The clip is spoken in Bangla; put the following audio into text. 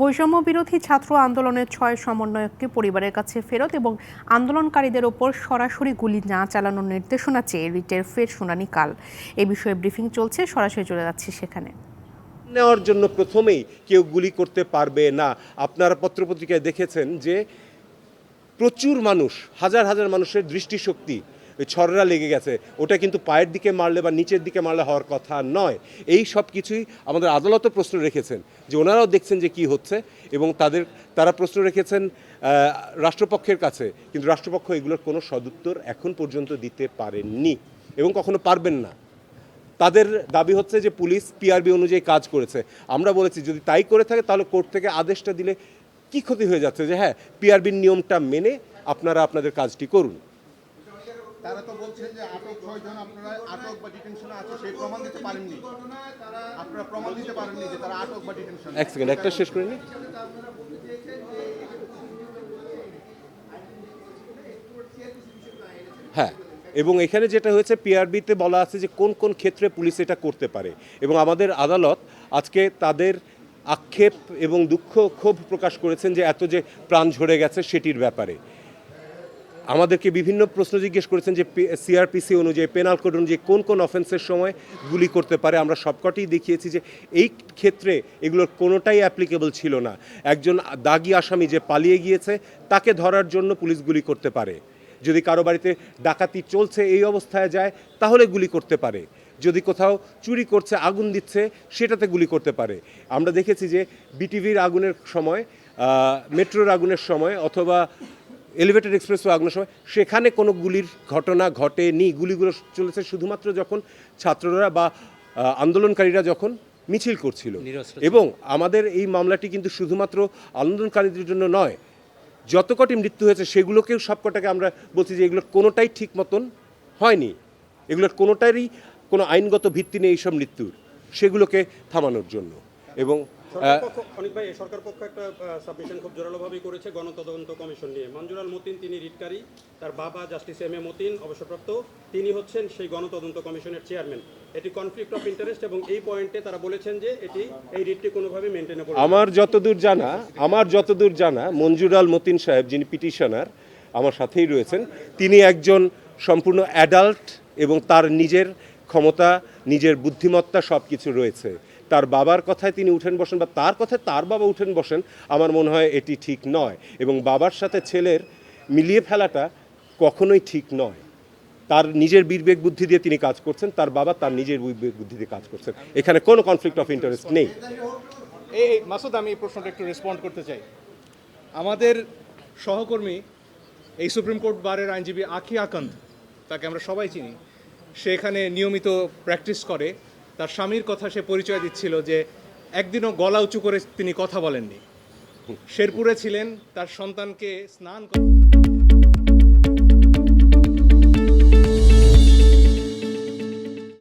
বৈষম্য বিরোধী ছাত্র আন্দোলনের ছয় সমন্বয়ককে পরিবারের কাছে ফেরত এবং আন্দোলনকারীদের ওপর সরাসরি গুলি না চালানোর নির্দেশনা চেয়ে রিটের ফের শুনানি কাল। এ বিষয়ে ব্রিফিং চলছে, সরাসরি চলে যাচ্ছে সেখানে। নেওয়ার জন্য প্রথমেই কেউ গুলি করতে পারবে না। আপনারা পত্রপত্রিকায় দেখেছেন যে প্রচুর মানুষ, হাজার হাজার মানুষের দৃষ্টিশক্তি ওই ছররা লেগে গেছে। ওটা কিন্তু পায়ের দিকে মারলে বা নিচের দিকে মারলে হওয়ার কথা নয়। এই সব কিছুই আমাদের আদালতও প্রশ্ন রেখেছেন যে ওনারাও দেখছেন যে কি হচ্ছে এবং তাদের, তারা প্রশ্ন রেখেছেন রাষ্ট্রপক্ষের কাছে। কিন্তু রাষ্ট্রপক্ষ এগুলোর কোনো সদুত্তর এখন পর্যন্ত দিতে পারেননি এবং কখনো পারবেন না। তাদের দাবি হচ্ছে যে পুলিশ পিআরবি অনুযায়ী কাজ করেছে। আমরা বলেছি, যদি তাই করে থাকে, তাহলে কোর্ট থেকে আদেশটা দিলে কি ক্ষতি হয়ে যাচ্ছে? যে হ্যাঁ পিআরবির নিয়মটা মেনে আপনারা আপনাদের কাজটি করুন। তারা তো বলছেন যে আটক ছয়জন আপনারা আটক বা ডিটেনশনে আছে, সেই প্রমাণ দিতে পারেননি। আপনারা প্রমাণ দিতে পারেননি যে তারা আটক বা ডিটেনশন এক সেকেন্ড একটা শেষ করে নিন হ্যাঁ এবং এখানে যেটা হয়েছে পিআরবিতে বলা আছে যে কোন কোন ক্ষেত্রে পুলিশ এটা করতে পারে। এবং আমাদের আদালত আজকে তাদের আক্ষেপ এবং দুঃখ ক্ষোভ প্রকাশ করেছেন যে এত যে প্রাণ ঝরে গেছে সেটির ব্যাপারে। আমাদেরকে বিভিন্ন প্রশ্ন জিজ্ঞেস করেছেন যে সিআরপিসি অনুযায়ী পেনাল কোড অনুযায়ী কোন কোন অফেন্সের সময় গুলি করতে পারে। আমরা সবকটাই দেখিয়েছি যে এই ক্ষেত্রে এগুলোর কোনোটাই অ্যাপ্লিকেবল ছিল না। একজন দাগি আসামি যে পালিয়ে গিয়েছে, তাকে ধরার জন্য পুলিশ গুলি করতে পারে। যদি কারও বাড়িতে ডাকাতি চলছে, এই অবস্থায় যায়, তাহলে গুলি করতে পারে। যদি কোথাও চুরি করছে, আগুন দিচ্ছে, সেটাতে গুলি করতে পারে। আমরা দেখেছি যে বিটিভির আগুনের সময় মেট্রোর আগুনের সময় অথবা এলিভেটেড এক্সপ্রেস আগুনের সময় সেখানে কোনো গুলির ঘটনা ঘটেনি। গুলিগুলো চলেছে শুধুমাত্র যখন ছাত্ররা বা আন্দোলনকারীরা যখন মিছিল করছিল। এবং আমাদের এই মামলাটি কিন্তু শুধুমাত্র আন্দোলনকারীদের জন্য নয় যত কটি মৃত্যু হয়েছে সেগুলোকেও সবকটাকে আমরা বলছি যে এগুলোর কোনোটাই ঠিক মতন হয়নি। এগুলোর কোনোটারই কোনো আইনগত ভিত্তি নেই এইসব মৃত্যুর সেগুলোকে থামানোর জন্য। এবং সরকার পক্ষ অনেক ভাই সরকার পক্ষ একটা সাবমিশন খুব জোরালোভাবেই করেছে গণতদন্ত কমিশন নিয়ে। মঞ্জুরাল মতিন তিনি রিটকারী তার বাবা জাস্টিস এম এ মতিন অবসরপ্রাপ্ত। তিনি হচ্ছেন সেই গণতদন্ত কমিশনের চেয়ারম্যান এটি কনফ্লিক্ট অফ ইন্টারেস্ট এবং এই পয়েন্টে তারা বলেছেন যে এটি এই রিটটি কোনোভাবে মেনটেনেবল আমার যতদূর জানা আমার যতদূর জানা মঞ্জুরাল মতিন সাহেব যিনি পিটিশনার আমার সাথেই রয়েছেন তিনি একজন সম্পূর্ণ অ্যাডাল্ট এবং তার নিজের ক্ষমতা নিজের বুদ্ধিমত্তা সব কিছু রয়েছে। তার বাবার কথায় তিনি উঠেন বসেন বা তার কথায় তার বাবা উঠেন বসেন, আমার মনে হয় এটি ঠিক নয়। এবং বাবার সাথে ছেলের মিলিয়ে ফেলাটা কখনোই ঠিক নয়। তার নিজের বিবেক বুদ্ধি দিয়ে তিনি কাজ করছেন, তার বাবা তার নিজের বিবেক বুদ্ধি দিয়ে কাজ করছেন। এখানে কোনো কনফ্লিক্ট অফ ইন্টারেস্ট নেই। এই মাসুদ, আমি এই প্রশ্নটা একটু রেসপন্ড করতে চাই। আমাদের সহকর্মী, এই সুপ্রিম কোর্ট বারের আইনজীবী আখি আকন্দ তাকে আমরা সবাই চিনি, সে এখানে নিয়মিত প্র্যাকটিস করে। তার স্বামীর কথা সে পরিচয় দিচ্ছিল যে একদিনও গলা উঁচু করে তিনি কথা বলেননি। শেরপুরে ছিলেন, তার সন্তানকে স্নান